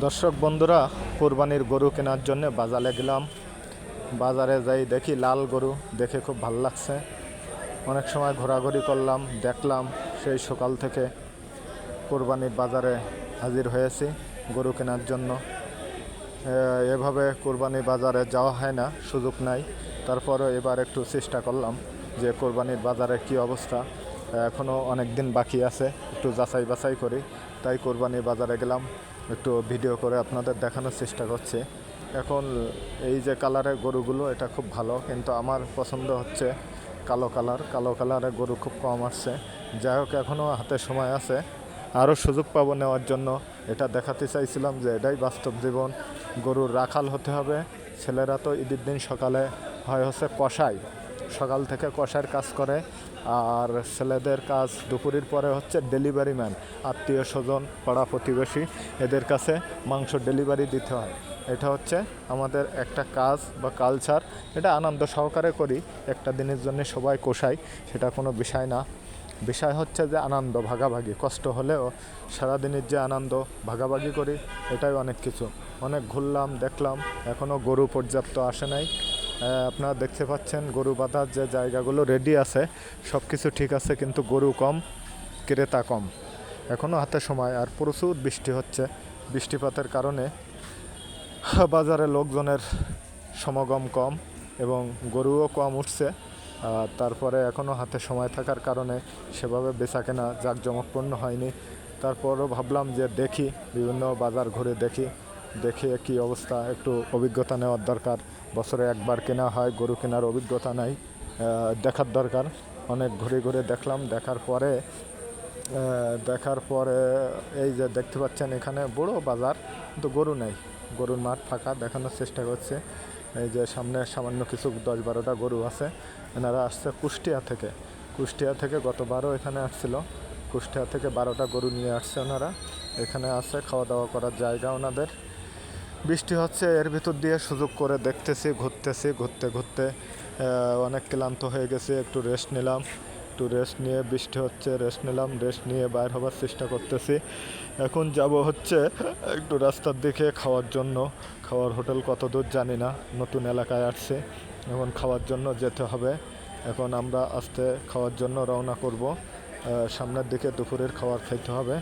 দর্শক বন্ধুরা, কোরবানির গরু কেনার জন্য বাজারে গেলাম। বাজারে যাই দেখি লাল গরু, দেখে খুব ভালো লাগছে। অনেক সময় ঘোরাঘুরি করলাম, দেখলাম সেই সকাল থেকে কোরবানির বাজারে হাজির হয়েছি গরু কেনার জন্য। এভাবে কোরবানি বাজারে যাওয়া হয় না, সুযোগ নাই। তারপরে এবার একটু চেষ্টা করলাম যে কোরবানির বাজারে কি অবস্থা। এখনও অনেক দিন বাকি আছে, একটু যাচাই বাছাই করি। তাই কোরবানির বাজারে গেলাম। একটু ভিডিও করে আপনাদের দেখানোর চেষ্টা করছি। এখন এই যে কালারের গরুগুলো, এটা খুব ভালো। কিন্তু আমার পছন্দ হচ্ছে কালো কালার। কালো কালারের গরু খুব কম আসছে। যাই হোক এখনও হাতে সময় আছে। আরও সুযোগ পাবো নেওয়ার জন্য। এটা দেখাতে চাইছিলাম যে এটাই বাস্তব জীবন। গরুর রাখাল হতে হবে। ছেলেরা তো ঈদের দিন সকালে হয় হচ্ছে কষাই। সকাল থেকে কষার কাজ করে, আর ছেলেদের কাজ দুপুরের পরে হচ্ছে ডেলিভারি ম্যান আত্মীয় স্বজন, পাড়া প্রতিবেশী, এদের কাছে মাংস ডেলিভারি দিতে হয়। এটা হচ্ছে আমাদের একটা কাজ বা কালচার এটা আনন্দ সহকারে করি, একটা দিনের জন্য সবাই কষাই, সেটা কোনো বিষয় না। বিষয় হচ্ছে যে আনন্দ, ভাগাভাগি, কষ্ট হলেও সারাদিনের যে আনন্দ, ভাগাভাগি করি, এটাই অনেক কিছু। অনেক ঘুরলাম, দেখলাম এখনও গরু পর্যাপ্ত আসে নাই। আপনারা দেখতে পাচ্ছেন গরু বাঁধার যে জায়গাগুলো রেডি আছে সব কিছু ঠিক আছে, কিন্তু গরু কম, ক্রেতা কম। এখনও হাতে সময়, আর প্রচুর বৃষ্টি হচ্ছে। বৃষ্টিপাতের কারণে বাজারে লোকজনের সমাগম কম এবং গরুও কম উঠছে তারপরে এখনও হাতে সময় থাকার কারণে সেভাবে বেচা কেনা জাঁকজমকপূর্ণ হয়নি। তারপরও ভাবলাম যে দেখি, বিভিন্ন বাজার ঘুরে দেখি, দেখে কি অবস্থা, একটু অভিজ্ঞতা নেওয়ার দরকার। বছরে একবার কেনা হয়, গরু কেনার অভিজ্ঞতা নাই দেখার দরকার। অনেক ঘুরে ঘুরে দেখলাম, দেখার পরে দেখার পরে এই যে দেখতে পাচ্ছেন এখানে বড় বাজার, কিন্তু গরু নেই। গরুর মাঠ ফাঁকা, দেখানোর চেষ্টা করছে। এই যে সামনে সামান্য কিছু দশ বারোটা গরু আছে, এনারা আসছে কুষ্টিয়া থেকে। কুষ্টিয়া থেকে গতবারও এখানে আসছিল। কুষ্টিয়া থেকে বারোটা গরু নিয়ে আসছে ওনারা। এখানে আছে, খাওয়া দাওয়া করার জায়গা ওনাদের। বৃষ্টি হচ্ছে, এর ভিতর দিয়ে সুযোগ করে দেখতেছি, ঘুরতেছি, ঘুরতে ঘুরতে অনেক ক্লান্ত হয়ে গেছে, একটু রেস্ট নিলাম, একটু রেস্ট নিয়ে বৃষ্টি হচ্ছে রেস্ট নিলাম রেস্ট নিয়ে বাইর হবার চেষ্টা করতেছি। এখন যাব হচ্ছে একটু রাস্তার দিকে খাওয়ার জন্য, খাওয়ার হোটেল কত দূর জানি না, নতুন এলাকায় আসছে, এখন খাওয়ার জন্য যেতে হবে। এখন আমরা আস্তে খাওয়ার জন্য রওনা করব সামনের দিকে দুপুরের খাবার খাইতে হবে,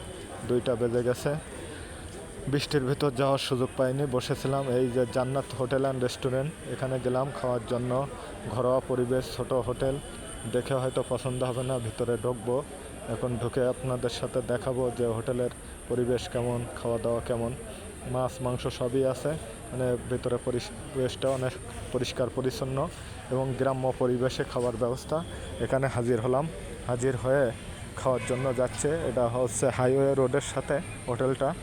দুইটা বেজে গেছে। বৃষ্টির ভেতর যাওয়ার সুযোগ পাইনি। বসেছিলাম এই যে জান্নাত হোটেল অ্যান্ড রেস্টুরেন্ট। এখানে গেলাম খাওয়ার জন্য। ঘরোয়া পরিবেশ, ছোট হোটেল। দেখে হয়তো পছন্দ হবে না, ভিতরে ঢুকবো। এখন ঢুকে আপনাদের সাথে দেখাবো যে হোটেলের পরিবেশ কেমন খাওয়া দাওয়া কেমন। মাছ, মাংস সবই আছে। মানে ভেতরে পরিবেশটা অনেক পরিষ্কার, পরিচ্ছন্ন এবং গ্রাম্য পরিবেশে খাবার ব্যবস্থা। এখানে হাজির হলাম। হাজির হয়ে খাওয়ার জন্য যাচ্ছে। এটা হচ্ছে হাইওয়ে রোডের সাথে হোটেলটা।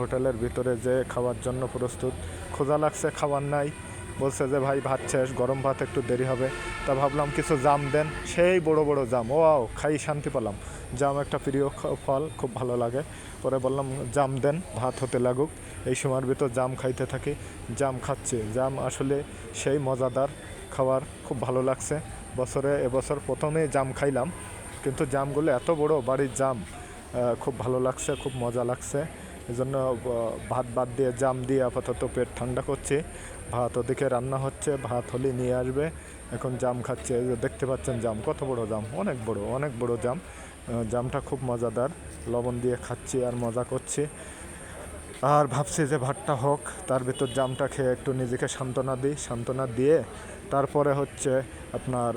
হোটেলের ভিতরে যে খাওয়ার জন্য প্রস্তুত। খোঁজা লাগছে খাবার নাই। বলছে যে, ভাই, ভাত শেষ, গরম ভাত একটু দেরি হবে। তা ভাবলাম, কিছু জাম দেন। সেই বড় বড় জাম ও আও খাই, শান্তি পেলাম। জাম একটা প্রিয় ফল, খুব ভালো লাগে। পরে বললাম, জাম দেন, ভাত হতে লাগুক। এই সময়ের ভিতর জাম খাইতে থাকি, জাম খাচ্ছে। জাম আসলে সেই মজাদার খাবার খুব ভালো লাগছে। বছরে এবছর প্রথমে জাম খাইলাম, কিন্তু জামগুলো এত বড়, বাড়ির জাম খুব ভালো লাগছে, খুব মজা লাগছে। এজন্য ভাত বাদ দিয়ে জাম দিয়ে আপাতত পেট ঠান্ডা করছি। ভাত ওদিকে রান্না হচ্ছে, ভাত হলে নিয়ে আসবে। এখন জাম খাচ্ছে দেখতে পাচ্ছেন জাম, কত বড় জাম, অনেক বড় অনেক বড় জাম। জামটা খুব মজাদার, লবণ দিয়ে খাচ্ছি আর মজা করছি। আর ভাবছি যে ভাতটা হোক, তার ভিতর জামটা খেয়ে একটু নিজেকে সান্ত্বনা দিই, সান্ত্বনা দিয়ে তারপরে হচ্ছে আপনার